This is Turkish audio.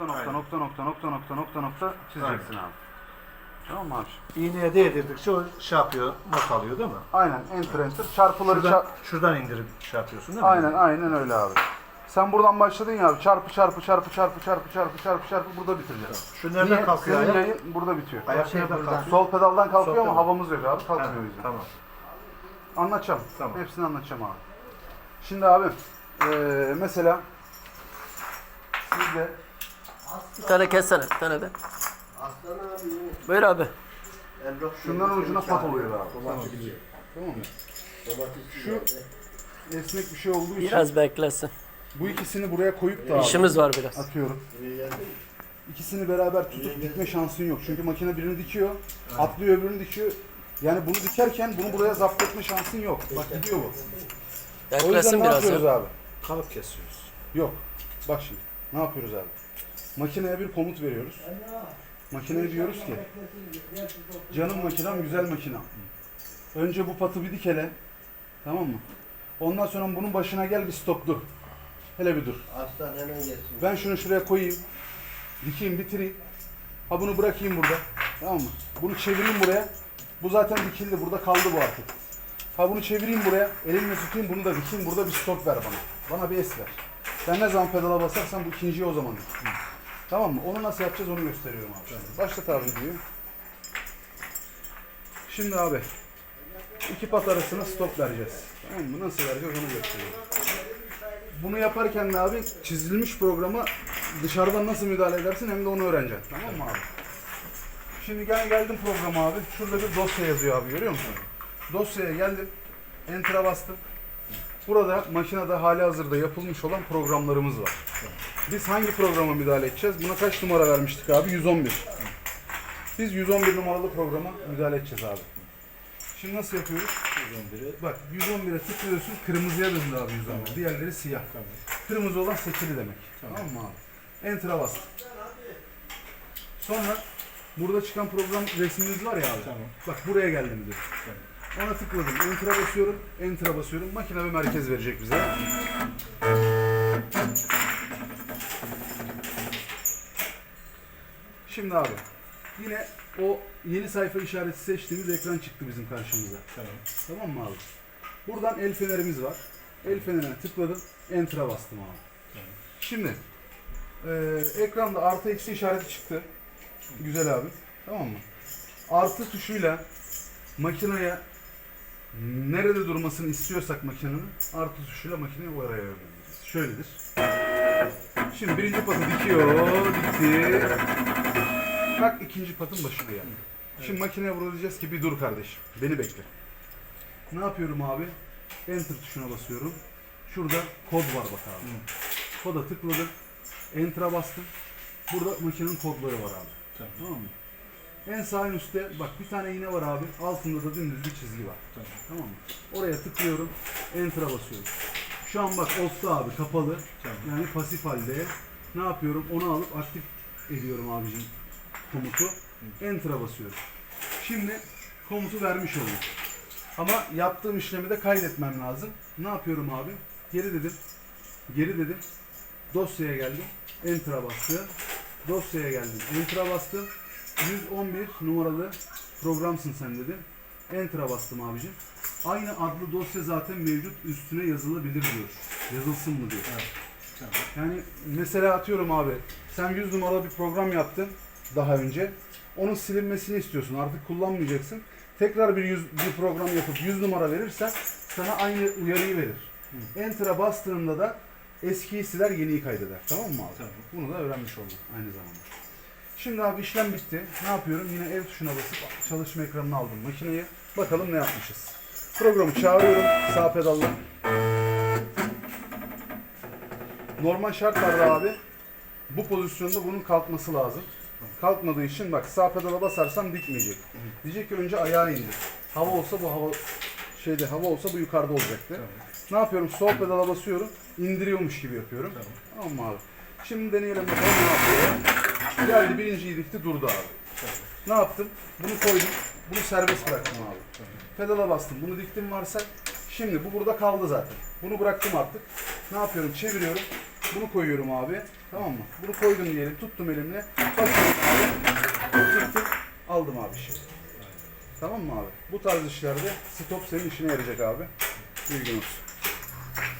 nokta Aynen. nokta nokta nokta nokta nokta nokta çizeceksin Aynen. abi. Tamam mı abi? İğneye değdirdikçe o şey yapıyor, not alıyor değil mi? Aynen enter enter çarpıları şuradan, çarp... şuradan indirip şey yapıyorsun değil mi? Aynen aynen öyle abi. Sen buradan başladın ya abi. Çarpı çarpı çarpı çarpı çarpı çarpı çarpı çarpı burada bitireceğiz. Şu nereden Niye? kalkıyor Sizin ayak? burada bitiyor. Ayak şey nereden kalkıyor? Sol pedaldan kalkıyor Sol ama pedal. havamız yok abi. Kalkmıyor o yüzden. Tamam. Anlatacağım. Tamam. Hepsini anlatacağım abi. Şimdi abi ee, mesela sizde bir tane kessene, bir tane de. Aslan abi. Buyur abi. Emrah şunların ucuna pat oluyor abi. Tamam mı? Şu- Esnek bir şey olduğu için Biraz beklesin. bu ikisini buraya koyup da abi, İşimiz var biraz. atıyorum. İkisini beraber tutup dikme şansın yok. Çünkü makine birini dikiyor, atlıyor öbürünü dikiyor. Yani bunu dikerken bunu buraya zapt etme şansın yok. Bak gidiyor bu. O yüzden Beklesin ne biraz yapıyoruz ya. abi? Kalıp kesiyoruz. Yok. Bak şimdi. Ne yapıyoruz abi? Makineye bir komut veriyoruz. Makineye diyoruz ki canım makinem güzel makina. Önce bu patı bir dik hele. Tamam mı? Ondan sonra bunun başına gel bir stop dur. Hele bir dur. Aslan hemen gelsin. Ben şunu şuraya koyayım. Dikeyim bitireyim. Ha bunu bırakayım burada. Tamam mı? Bunu çevireyim buraya. Bu zaten dikildi. Burada kaldı bu artık. Ha bunu çevireyim buraya. Elimle tutayım bunu da dikeyim. Burada bir stop ver bana. Bana bir es ver. Ben ne zaman pedala basarsam bu ikinciyi o zaman dik. Tamam mı? Onu nasıl yapacağız onu gösteriyorum abi. Şimdi. Başlat abi videoyu. Şimdi abi iki pat arasına stop vereceğiz. Tamam mı? Nasıl vereceğiz onu gösteriyorum. Bunu yaparken de abi çizilmiş programa dışarıdan nasıl müdahale edersin hem de onu öğreneceksin. Tamam mı abi? Şimdi gel geldim programa abi. Şurada bir dosya yazıyor abi görüyor musun? Dosyaya geldim. Enter'a bastım. Burada makinede hali hazırda yapılmış olan programlarımız var. Biz hangi programa müdahale edeceğiz? Buna kaç numara vermiştik abi? 111. Biz 111 numaralı programa müdahale edeceğiz abi. Şimdi nasıl yapıyoruz? 111'i. Bak 111'e tıklıyorsun kırmızıya döndü abi 111. Diğerleri siyah. Kırmızı olan sekili demek. Tamam, mı abi? Enter'a bastım. Sonra burada çıkan program resmimiz var ya abi. Tamam. Bak buraya geldim diyor. Ona tıkladım. Enter'a basıyorum. Enter'a basıyorum. Makine bir merkez verecek bize. Şimdi abi yine o yeni sayfa işareti seçtiğimiz ekran çıktı bizim karşımıza. Tamam. Tamam mı abi? Buradan el fenerimiz var. El fenerine tıkladım. Enter'a bastım abi. Tamam. Şimdi eee, ekranda artı eksi işareti çıktı. Güzel abi. Tamam mı? Artı tuşuyla makineye nerede durmasını istiyorsak makinenin artı tuşuyla makineyi o araya yönlendireceğiz. Şöyledir. Şimdi birinci patı dikiyor, dikti. Bak ikinci patın başında yani. Şimdi makineye diyeceğiz ki bir dur kardeşim, beni bekle. Ne yapıyorum abi? Enter tuşuna basıyorum. Şurada kod var bak abi. Koda tıkladım. Enter'a bastım. Burada makinenin kodları var abi. Tamam. Tamam mı? En sağ üstte bak bir tane iğne var abi. Altında da dümdüz bir çizgi var. Tamam. Tamam mı? Oraya tıklıyorum. Enter'a basıyorum. Şu an bak off'ta abi kapalı. Tamam. Yani pasif halde. Ne yapıyorum? Onu alıp aktif ediyorum abicim komutu. Enter'a basıyorum. Şimdi komutu vermiş oldum. Ama yaptığım işlemi de kaydetmem lazım. Ne yapıyorum abi? Geri dedim. Geri dedim. Dosyaya geldim. Enter'a bastım. Dosyaya geldim. Enter'a bastım. 111 numaralı programsın sen dedim. Enter'a bastım abicim. Aynı adlı dosya zaten mevcut üstüne yazılabilir diyor. Yazılsın mı diyor. Tamam. Yani mesela atıyorum abi sen 100 numaralı bir program yaptın daha önce. Onun silinmesini istiyorsun. Artık kullanmayacaksın. Tekrar bir, 100, bir program yapıp 100 numara verirsen sana aynı uyarıyı verir. Enter'a bastığında da eskiyi siler yeniyi kaydeder. Tamam mı abi? Tamam. Bunu da öğrenmiş olduk aynı zamanda. Şimdi abi işlem bitti. Ne yapıyorum? Yine el tuşuna basıp çalışma ekranına aldım makineyi. Bakalım ne yapmışız. Programı çağırıyorum sağ pedalla. Normal şartlarda abi bu pozisyonda bunun kalkması lazım. Kalkmadığı için bak sağ pedala basarsam dikmeyecek. Diyecek ki önce ayağı indir. Hava olsa bu hava şeyde hava olsa bu yukarıda olacaktı. Tamam. Ne yapıyorum? Sol pedala basıyorum. indiriyormuş gibi yapıyorum. Tamam. Tamam abi? Şimdi deneyelim bakalım ne yapıyor. Geldi birinciyi dikti durdu abi. Tamam. Ne yaptım? Bunu koydum. Bunu serbest bıraktım abi. Tamam. Pedala bastım. Bunu diktim varsa. Şimdi bu burada kaldı zaten. Bunu bıraktım artık. Ne yapıyorum? Çeviriyorum. Bunu koyuyorum abi. Tamam mı? Bunu koydum diyelim. Tuttum elimle. Basıyorum abi. Tuttum. Aldım abi şimdi. Tamam mı abi? Bu tarz işlerde stop senin işine yarayacak abi. Bilgin olsun.